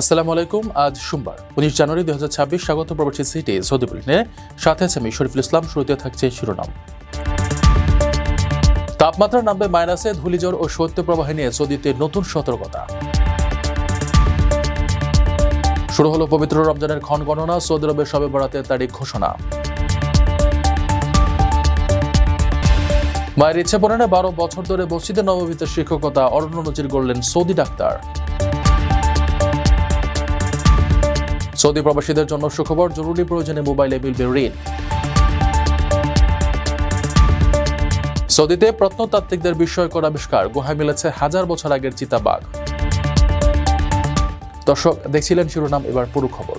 আসসালামু আলাইকুম, আজ সোমবার, উনিশ জানুয়ারি দুই হাজার ছাব্বিশ স্বাগত প্রবাসী সিটি সৌদি বুলেটিনে। সাথে আছে আমি শরীফুল ইসলাম, শুরুতে থাকছে শিরোনাম। তাপমাত্রা নামবে মাইনাসে, ধূলিঝড় ও শৈত্যপ্রবাহ নিয়ে সৌদিতে নতুন সতর্কতা। শুরু হলো পবিত্র রমজানের ক্ষণ গণনা, সৌদি আরবের সবে বরাতের তারিখ ঘোষণা। মায়ের ইচ্ছে পূরণে বারো বছর ধরে মসজিদে নবমীতে শিক্ষকতা, অরণ্য নজির গড়লেন সৌদি ডাক্তার। সৌদি প্রবাসীদের জন্য সুখবর, জরুরি প্রয়োজনে মোবাইলে মিলবে ঋণ। সৌদিতে প্রত্নতাত্ত্বিকদের বিস্ময়কর আবিষ্কার, গুহায় মিলেছে হাজার বছর আগের চিতাবাঘ। দর্শক, দেখছিলেন শিরোনাম, এবার পুরো খবর।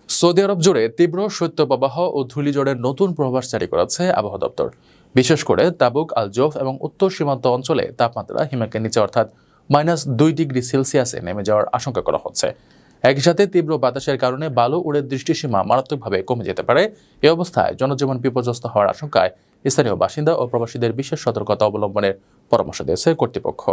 সৌদি আরব জুড়ে তীব্র শৈত্যপ্রবাহ ও ধূলিঝড়ের নতুন প্রভাস জারি করেছে আবহাওয়া দপ্তর। বিশেষ করে তাবুক আল জোফ এবং উত্তর সীমান্ত অঞ্চলে তাপমাত্রা হিমাকের নিচে অর্থাৎ মাইনাস দুই ডিগ্রি সেলসিয়াসে নেমে যাওয়ার আশঙ্কা করা হচ্ছে। একই সাথে তীব্র বাতাসের কারণে বালু উড়ে দৃষ্টিসীমা মারাত্মকভাবে কমে যেতে পারে। এ অবস্থায় জনজীবন বিপর্যস্ত হওয়ার আশঙ্কায় স্থানীয় বাসিন্দা ও প্রবাসীদের বিশেষ সতর্কতা অবলম্বনের পরামর্শ দিয়েছে কর্তৃপক্ষ।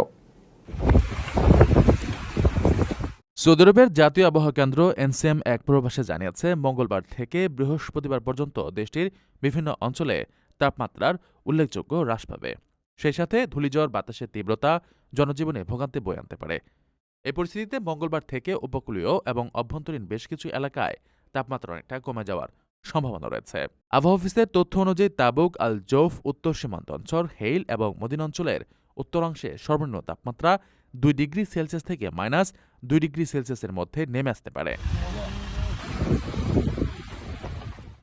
সৌদি আরবের জাতীয় আবহাওয়া কেন্দ্র এনসিএম এক পূর্বাভাসে জানিয়েছে, মঙ্গলবার থেকে বৃহস্পতিবার পর্যন্ত দেশটির বিভিন্ন অঞ্চলে তাপমাত্রার উল্লেখযোগ্য হ্রাস পাবে। সেই সাথে ধূলিঝড়, বাতাসের তীব্রতা, জনজীবনে ভোগান্তি বয়ে আনতে পারে। এই পরিস্থিতিতে মঙ্গলবার থেকে উপকূলীয় এবং অভ্যন্তরীণ বেশ কিছু এলাকায় তাপমাত্রা অনেকটা কমে যাওয়ার সম্ভাবনা রয়েছে। আবহাওয়া অফিসের তথ্য অনুযায়ী তাবুক আল জৌফ উত্তর সীমান্ত অঞ্চল, হেইল এবং মদিন অঞ্চলের উত্তরাংশে সর্বনিম্ন তাপমাত্রা দুই ডিগ্রি সেলসিয়াস থেকে মাইনাস দুই ডিগ্রি সেলসিয়াসের মধ্যে নেমে আসতে পারে।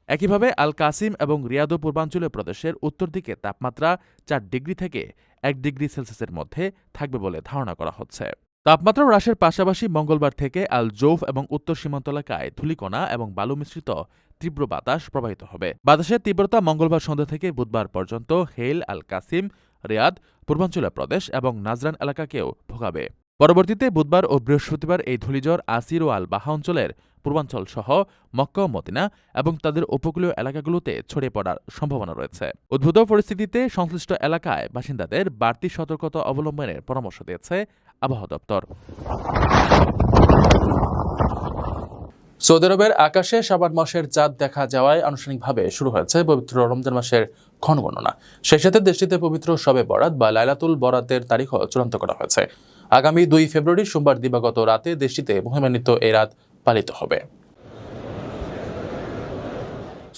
একইভাবে আল কাসিম এবং রিয়াদো পূর্বাঞ্চলীয় প্রদেশের উত্তর দিকে তাপমাত্রা চার ডিগ্রি থেকে এক ডিগ্রি সেলসিয়াসের মধ্যে থাকবে বলে ধারণা করা হচ্ছে। তাপমাত্রা হ্রাসের পাশাপাশি মঙ্গলবার থেকে আল জৌফ এবং উত্তর সীমান্ত এলাকায় ধুলিকণা এবং বালু মিশ্রিত তীব্র বাতাস প্রবাহিত হবে। বাতাসের তীব্রতা মঙ্গলবার সন্ধ্যা থেকে বুধবার পর্যন্ত হেল আল কাসিম রিয়াদ পূর্বাঞ্চলীয় প্রদেশ এবং নাজরান এলাকাকেও ভোগাবে। পরবর্তীতে বুধবার ও বৃহস্পতিবার এই ধূলিঝড় আসির ও আল বাহা অঞ্চলের পূর্বাঞ্চল সহ মক্কা ও মদিনা এবং তাদের উপকূলীয় এলাকাগুলোতে ছড়িয়ে পড়ার সম্ভাবনা রয়েছে। উদ্ভূত পরিস্থিতিতে সংশ্লিষ্ট এলাকায় বাসিন্দাদের বাড়তি সতর্কতা অবলম্বনের পরামর্শ দিয়েছে আবহাওয়া দপ্তর। সৌদি আরবের আকাশে শাবান মাসের চাঁদ দেখা যাওয়ায় আনুষ্ঠানিকভাবে শুরু হয়েছে পবিত্র রমজান মাসের ক্ষণ গণনা সেই সাথে দেশটিতে পবিত্র শবে বরাত বা লাইলাতুল বরাতের তারিখও চূড়ান্ত করা হয়েছে। আগামী দুই ফেব্রুয়ারি সোমবার দিবাগত রাতে দেশটিতে মহিমান্বিত এই রাত পালিত হবে।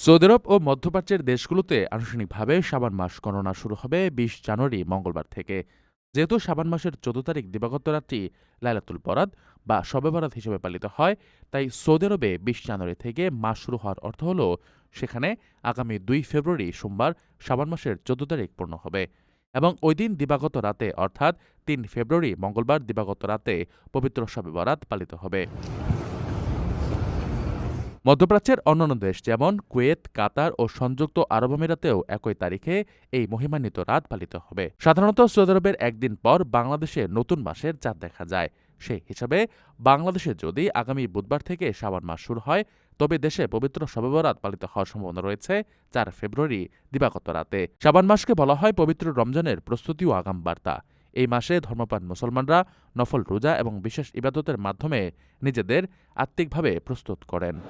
সৌদি আরব ও মধ্যপ্রাচ্যের দেশগুলোতে আনুষ্ঠানিকভাবে সাবান মাস গণনা শুরু হবে বিশ জানুয়ারি মঙ্গলবার থেকে। যেহেতু সাবান মাসের চোদ্দ তারিখ দিবাগত রাত্রি লাইলাতুল বরাত বা শবে বরাত হিসেবে পালিত হয়, তাই সৌদি আরবে বিশ জানুয়ারি থেকে মাস শুরু হওয়ার অর্থ হল সেখানে আগামী দুই ফেব্রুয়ারি সোমবার সাবান মাসের চোদ্দ তারিখ পূর্ণ হবে। এবং ওই দিন দিবাগত রাতে, অর্থাৎ তিন ফেব্রুয়ারি মঙ্গলবার দিবাগত রাতে পবিত্র শবে বরাত পালিত হবে। মধ্যপ্রাচ্যের অন্যান্য দেশ যেমন কুয়েত, কাতার ও সংযুক্ত আরব আমিরাতেও একই তারিখে এই মহিমান্বিত রাত পালিত হবে। সাধারণত সৌদি আরবের একদিন পর বাংলাদেশে নতুন মাসের চাঁদ দেখা যায়। সেই হিসাবে বাংলাদেশে যদি আগামী বুধবার থেকে শ্রাবণ মাস শুরু হয়, তবে দেশে পবিত্র শবে বরাত পালিত হওয়ার সম্ভাবনা রয়েছে, চার ফেব্রুয়ারি দিবাগত রাতে। শ্রাবণ মাসকে বলা হয় পবিত্র রমজানের প্রস্তুতি ও আগাম বার্তা এই মাসে ধর্মপ্রাণ মুসলমানরা নফল রোজা এবং বিশেষ ইবাদতের মাধ্যমে নিজেদের আত্মিকভাবে প্রস্তুত করেন।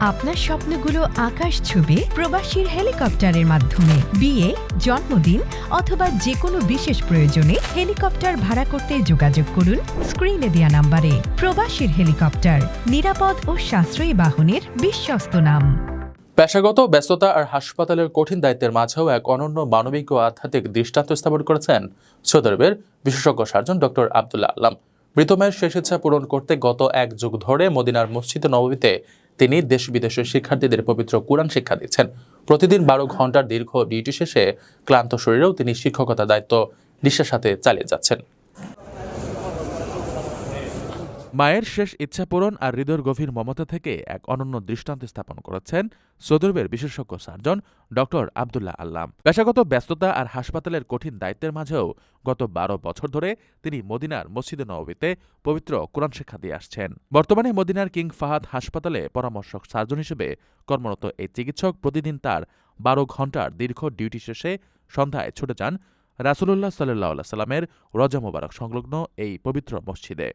আপনার স্বপ্নগুলো আকাশ ছুবে প্রবাসীর হেলিকপ্টারের মাধ্যমে। বিয়ে, জন্মদিন অথবা যে কোনো বিশেষ প্রয়োজনে হেলিকপ্টার ভাড়া করতে যোগাযোগ করুন স্ক্রিনে দেওয়া নাম্বারে। প্রবাসীর হেলিকপ্টার, নিরাপদ ও সাশ্রয়ী বাহনের বিশ্বস্ত নাম। পেশাগত ব্যস্ততা আর হাসপাতালের কঠিন দায়িত্বের মাঝেও এক অনন্য মানবিক ও আধ্যাত্মিক দৃষ্টান্ত স্থাপন করেছেন সৌদি আরবের বিশেষজ্ঞ সার্জন ডক্টর আবদুল্লাহ আল্লাম মৃত মায়ের শেষ ইচ্ছা পূরণ করতে গত এক যুগ ধরে মদিনার মসজিদ নবমীতে তিনি দেশ বিদেশের শিক্ষার্থীদের পবিত্র কোরআন শিক্ষা দিচ্ছেন। প্রতিদিন বারো ঘণ্টার দীর্ঘ ডিউটি শেষে ক্লান্ত শরীরেও তিনি শিক্ষকতা দায়িত্ব নিষ্ঠার সাথে চালিয়ে যাচ্ছেন। মায়ের শেষ ইচ্ছা পূরণ আর হৃদয়ের গভীর মমতা থেকে এক অনন্য দৃষ্টান্ত স্থাপন করেছেন সৌদরবের বিশেষজ্ঞ সার্জন ডক্টর আবদুল্লাহ আল্লাম। পেশাগত ব্যস্ততা আর হাসপাতালের কঠিন দায়িত্বের মাঝেও গত বারো বছর ধরে তিনি মদিনার মসজিদে নবীতে পবিত্র কোরআন শিক্ষা দিয়ে আসছেন। বর্তমানে মদিনার কিং ফাহাদ হাসপাতালে পরামর্শক সার্জন হিসেবে কর্মরত এই চিকিৎসক প্রতিদিন তার বারো ঘণ্টার দীর্ঘ ডিউটি শেষে সন্ধ্যায় ছুটে যান রাসুলুল্লাহ সাল্লাহ সাল্লামের রজা মোবারক সংলগ্ন এই পবিত্র মসজিদে।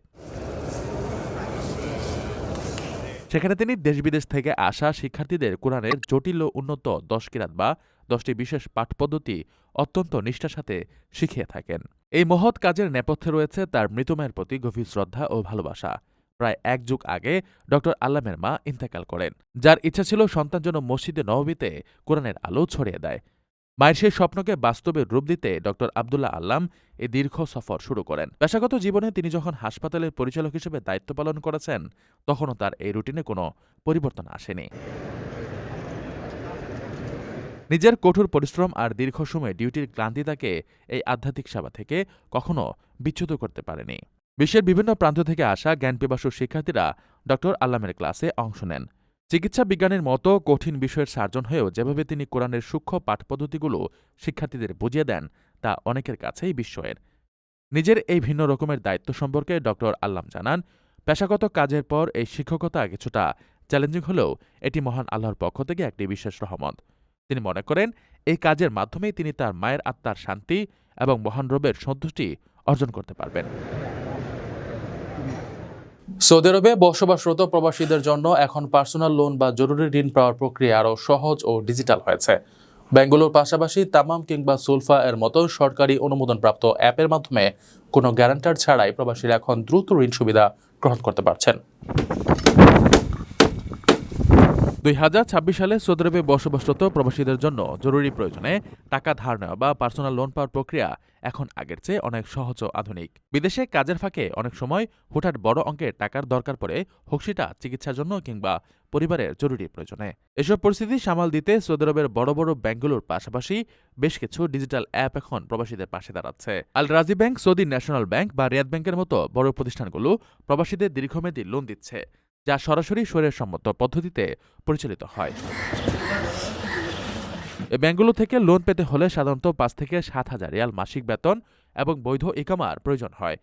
সেখানে তিনি দেশ বিদেশ থেকে আসা শিক্ষার্থীদের কোরআনের জটিল ও উন্নত দশ কিরাত বা দশটি বিশেষ পাঠ পদ্ধতি অত্যন্ত নিষ্ঠার সাথে শিখিয়ে থাকেন। এই মহৎ কাজের নেপথ্যে রয়েছে তার মৃতমায়ের প্রতি গভীর শ্রদ্ধা ও ভালোবাসা। প্রায় এক যুগ আগে ড. আল্লামের মা ইন্তেকাল করেন, যার ইচ্ছা ছিল সন্তান যেন মসজিদে নববীতে কোরআনের আলো ছড়িয়ে দেয়। মায়ের সেই স্বপ্নকে বাস্তবে রূপ দিতে ড. আবদুল্লাহ আল্লাম এই দীর্ঘ সফর শুরু করেন। পেশাগত জীবনে তিনি যখন হাসপাতালের পরিচালক হিসেবে দায়িত্ব পালন করেছেন, তখনও তার এই রুটিনে কোনো পরিবর্তন আসেনি। নিজের কঠোর পরিশ্রম আর দীর্ঘ সময় ডিউটির ক্লান্তি তাকে এই আধ্যাত্মিক সেবা থেকে কখনো বিচ্যুত করতে পারেনি। বিশ্বের বিভিন্ন প্রান্ত থেকে আসা জ্ঞান জ্ঞানপিপাসু শিক্ষার্থীরা ড. আল্লামের ক্লাসে অংশ নেন। চিকিৎসা বিজ্ঞানের মতো কঠিন বিষয়ের সার্জন হয়েও যেভাবে তিনি কোরআনের সূক্ষ্ম পাঠপদ্ধতিগুলো শিক্ষার্থীদের বুঝিয়ে দেন, তা অনেকের কাছেই বিস্ময়ের। নিজের এই ভিন্ন রকমের দায়িত্ব সম্পর্কে ড. আল্লাম জানান, পেশাগত কাজের পর এই শিক্ষকতা কিছুটা চ্যালেঞ্জিং হলেও এটি মহান আল্লাহর পক্ষ থেকে একটি বিশেষ রহমত। তিনি মনে করেন, এই কাজের মাধ্যমেই তিনি তার মায়ের আত্মার শান্তি এবং মহান রবের সন্তুষ্টি অর্জন করতে পারবেন। সৌদি আরবে বসবাসরত প্রবাসীদের জন্য এখন পার্সোনাল লোন বা জরুরি ঋণ পাওয়ার প্রক্রিয়া আরও সহজ ও ডিজিটাল হয়েছে। ব্যাঙ্গুলোর পাশাপাশি তামাম কিংবা সুলফা এর মতো সরকারি অনুমোদনপ্রাপ্ত অ্যাপের মাধ্যমে কোনো গ্যারান্টার ছাড়াই প্রবাসীরা এখন দ্রুত ঋণ সুবিধা গ্রহণ করতে পারছেন। দুই হাজার ছাব্বিশ সালে সৌদি আরবে বসবাসরত প্রবাসীদের জন্য জরুরি প্রয়োজনে টাকা ধার নেওয়া বা পার্সোনাল লোন পাওয়ার প্রক্রিয়া এখন আগের চেয়ে অনেক সহজ ও আধুনিক। বিদেশে কাজের ফাঁকে অনেক সময় হুঠাৎ বড় অঙ্কের টাকার দরকার পড়ে হোক চিকিৎসার জন্য কিংবা পরিবারের জরুরি প্রয়োজনে। এসব পরিস্থিতি সামাল দিতে সৌদি আরবের বড় বড় ব্যাংকগুলোর পাশাপাশি বেশ কিছু ডিজিটাল অ্যাপ এখন প্রবাসীদের পাশে দাঁড়াচ্ছে। আল রাজি ব্যাংক, সৌদি ন্যাশনাল ব্যাংক বা রিয়াদ ব্যাংকের মতো বড় প্রতিষ্ঠানগুলো প্রবাসীদের দীর্ঘমেয়াদী লোন দিচ্ছে। যা সরাসরি সম্মত পদ্ধতিতে পরিচালিত হয়। এই ব্যাংকগুলো থেকে লোন পেতে হলে সাধারণত পাঁচ থেকে সাত হাজার রিয়াল মাসিক বেতন এবং বৈধ ইকামার প্রয়োজন হয়।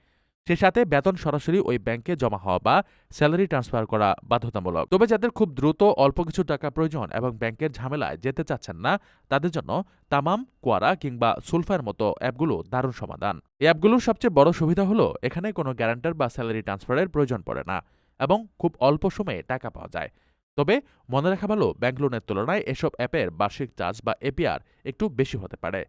সে সাথে বেতন সরাসরি ওই ব্যাংকে জমা হওয়া বা স্যালারি ট্রান্সফার করা বাধ্যতামূলক। তবে যাদের খুব দ্রুত অল্প কিছু টাকা প্রয়োজন এবং ব্যাংকের ঝামেলায় যেতে চাচ্ছেন না, তাদের জন্য তামাম কোয়ারা কিংবা সুলফার মতো অ্যাপগুলো দারুণ সমাধান। এই অ্যাপগুলোর সবচেয়ে বড় সুবিধা হলো, এখানে কোনো গ্যারান্টার বা স্যালারি ট্রান্সফারের প্রয়োজন পড়ে না। এবং খুব অল্প সময়ে টাকা পাওয়া যায়। তবে মনে রাখা ভালো ব্যাংক লোনের তুলনায় এসব অ্যাপের বার্ষিক চার্জ বা এপিআর একটু বেশি হতে পারে।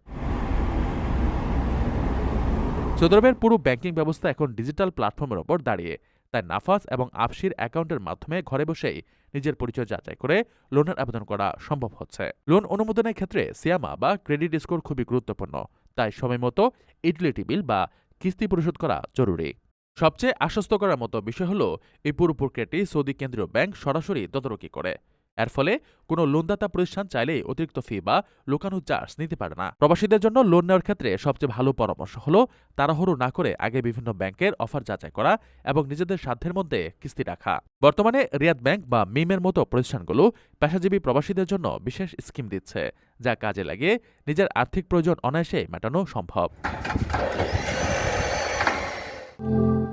সৌদি পুরো ব্যাংকিং ব্যবস্থা এখন ডিজিটাল প্ল্যাটফর্মের ওপর দাঁড়িয়ে। তাই নাফাস এবং আফসির অ্যাকাউন্টের মাধ্যমে ঘরে বসেই নিজের পরিচয় যাচাই করে লোনের আবেদন করা সম্ভব হচ্ছে। লোন অনুমোদনের ক্ষেত্রে সিয়ামা বা ক্রেডিট স্কোর খুবই গুরুত্বপূর্ণ। তাই সময়মতো ইউটিলিটি বিল বা কিস্তি পরিশোধ করা জরুরি। সবচেয়ে আশ্বস্ত করার মতো বিষয় হলো, এই পুরো প্রক্রিয়াটি সৌদি কেন্দ্রীয় ব্যাংক সরাসরি তদারকি করে। এর ফলে কোনো লোনদাতা প্রতিষ্ঠান চাইলেই অতিরিক্ত ফি বা লুকানো চার্জ নিতে পারে না। প্রবাসীদের জন্য লোন নেওয়ার ক্ষেত্রে সবচেয়ে ভালো পরামর্শ হলো, তাড়াহুড়ো না করে আগে বিভিন্ন ব্যাংকের অফার যাচাই করা এবং নিজেদের সাধ্যের মধ্যে কিস্তি রাখা। বর্তমানে রিয়াদ ব্যাংক বা মিমের মতো প্রতিষ্ঠানগুলো পেশাজীবী প্রবাসীদের জন্য বিশেষ স্কিম দিচ্ছে, যা কাজে লাগিয়ে নিজের আর্থিক প্রয়োজন অনায়াসে মেটানো সম্ভব।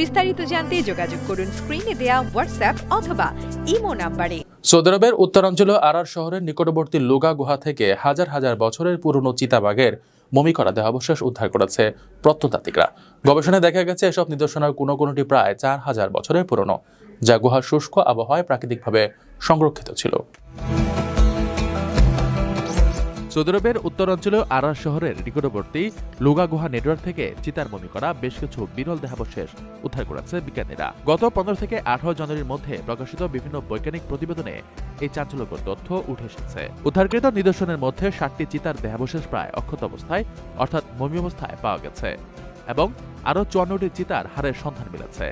বিস্তারিত জানতে যোগাযোগ করুন স্ক্রিনে দেয়া হোয়াটসঅ্যাপ অথবা ইমো নাম্বারে। সৌদি আরবের উত্তরাঞ্চলীয় আরার শহরের নিকটবর্তী লুগা গুহা থেকে হাজার হাজার বছরের পুরনো চিতাবাঘের মমি করা দেহাবশেষ উদ্ধার করেছে প্রত্নতাত্ত্বিকরা। গবেষণায় দেখা গেছে, এসব নিদর্শনের কোনো কোনোটি প্রায় চার হাজার বছরের পুরনো, যা গুহার শুষ্ক আবহাওয়ায় প্রাকৃতিকভাবে সংরক্ষিত ছিল। সৌদি আরবের উত্তরাঞ্চলীয় আরার শহরের নিকটবর্তী লুগা গুহা নেটওয়ার্ক থেকে চিতার মমি করা বেশ কিছু বিরল দেহাবশেষ উদ্ধার করেছে বিজ্ঞানীরা। গত পনেরো থেকে আঠারো জানুয়ারির মধ্যে প্রকাশিত বিভিন্ন বৈজ্ঞানিক প্রতিবেদনে এই চাঞ্চল্যকর তথ্য উঠে এসেছে। উদ্ধারকৃত নিদর্শনের মধ্যে ষাটটি চিতার দেহাবশেষ প্রায় অক্ষত অবস্থায়, অর্থাৎ মমি অবস্থায় পাওয়া গেছে এবং আরও চুয়ান্নটি চিতার হারের সন্ধান মিলেছে।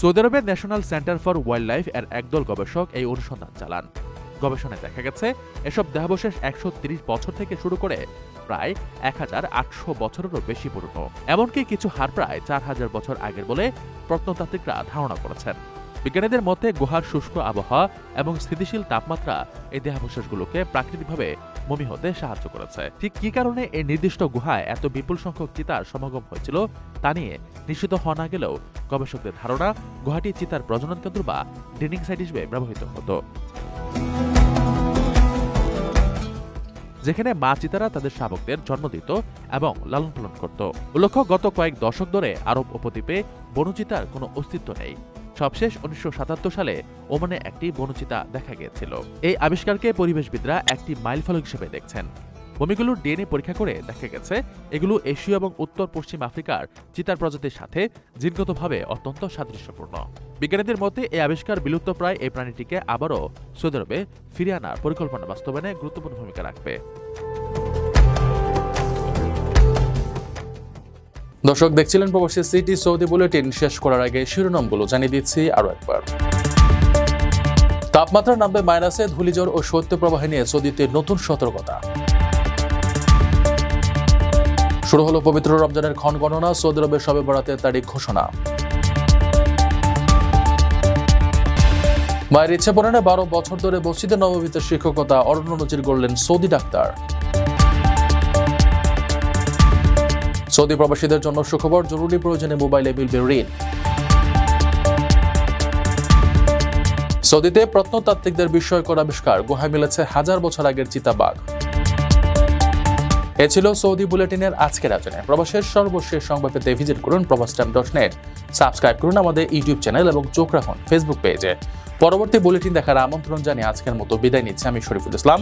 সৌদি আরবের national centre for wildlife এর একদল গবেষক এই অনুসন্ধান চালান। গবেষণায় দেখা গেছে, এসব দেহাবশেষ একশো বছর থেকে শুরু করে প্রায় এক হাজার আটশো বছরেরও বেশি পুরনো। এমনকি কিছু হার প্রায় চার হাজার বছর আগের বলে প্রত্নতাত্ত্বিকরা ধারণা করেছেন। বিজ্ঞানীদের মতে, গুহার শুষ্ক আবহাওয়া এবং স্থিতিশীল তাপমাত্রা এই দেহাবশেষগুলোকে প্রাকৃতিকভাবে মমি হতে সাহায্য করেছে। ঠিক কি কারণে এই নির্দিষ্ট গুহায় এত বিপুল সংখ্যক চিতার সমাগম হয়েছিল, তা নিয়ে নিশ্চিত হওয়া না গেলেও গবেষকদের ধারণা গুহাটি চিতার প্রজনন কেন্দ্র বা ডেনিং সাইট হিসেবে ব্যবহৃত হতো। যেখানে মা চিতারা তাদের শাবকদের জন্ম দিত এবং লালন পালন করত। উল্লেখ্য, গত কয়েক দশক ধরে আরব উপদ্বীপে বনচিতার কোনো অস্তিত্ব নেই। সবশেষ উনিশশো সাতাত্তর সালে ওমানে একটি বনচিতা দেখা গিয়েছিল। এই আবিষ্কারকে পরিবেশবিদরা একটি মাইলফলক হিসেবে দেখছেন। বমিগুলোর ডিএনএ পরীক্ষা করে দেখা গেছে, এগুলো এশীয় এবং উত্তর পশ্চিম আফ্রিকার চিতার প্রজাতির সাথে জিনগতভাবে অত্যন্ত সাদৃশ্যপূর্ণ। বিজ্ঞানীদের মতে, এই আবিষ্কার বিলুপ্তপ্রায় এই প্রাণীটিকে আবারও সৌদি আরবে ফিরিয়ে আনার পরিকল্পনা বাস্তবায়নে গুরুত্বপূর্ণ ভূমিকা রাখবে। দর্শক, দেখছিলেন প্রবাসী সিটি সৌদি বুলেটিন। শেষ করার আগে শিরোনামগুলো জানিয়ে দিচ্ছি আরও একবার। তাপমাত্রা নামবে মাইনাসে, ধূলিঝড় ও শৈত্যপ্রবাহ নিয়ে সৌদিতে নতুন সতর্কতা। শুরু হলো পবিত্র রমজানের ক্ষণ গণনা সৌদি আরবের সবে বরাতের তারিখ ঘোষণা। মায়ের ইচ্ছে পূরণে বারো বছর ধরে মসজিদে নবমীতে শিক্ষকতা, অরণ্য নজির গড়লেন সৌদি ডাক্তার। সৌদি প্রবাসীদের জন্য সুখবর, জরুরি প্রয়োজনে মোবাইলে মিলবে ঋণ। সৌদিতে প্রত্নতাত্ত্বিকদের বিস্ময়কর আবিষ্কার, গুহায় মিলেছে হাজার বছর আগের চিতাবাঘ। এ ছিল সৌদি বুলেটিনের আজকের আয়োজনে প্রবাসের সর্বশেষ সংবাদ পেতে ভিজিট করুন প্রবাস টাইম ডট নেট সাবস্ক্রাইব করুন আমাদের ইউটিউব চ্যানেল এবং চোখ রাখুন ফেসবুক পেজে। পরবর্তী বুলেটিন দেখার আমন্ত্রণ জানিয়ে আজকের মতো বিদায় নিচ্ছে। আমি শরীফুল ইসলাম।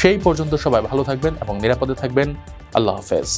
সেই পর্যন্ত সবাই ভালো থাকবেন এবং নিরাপদে থাকবেন। আল্লাহ হাফেজ।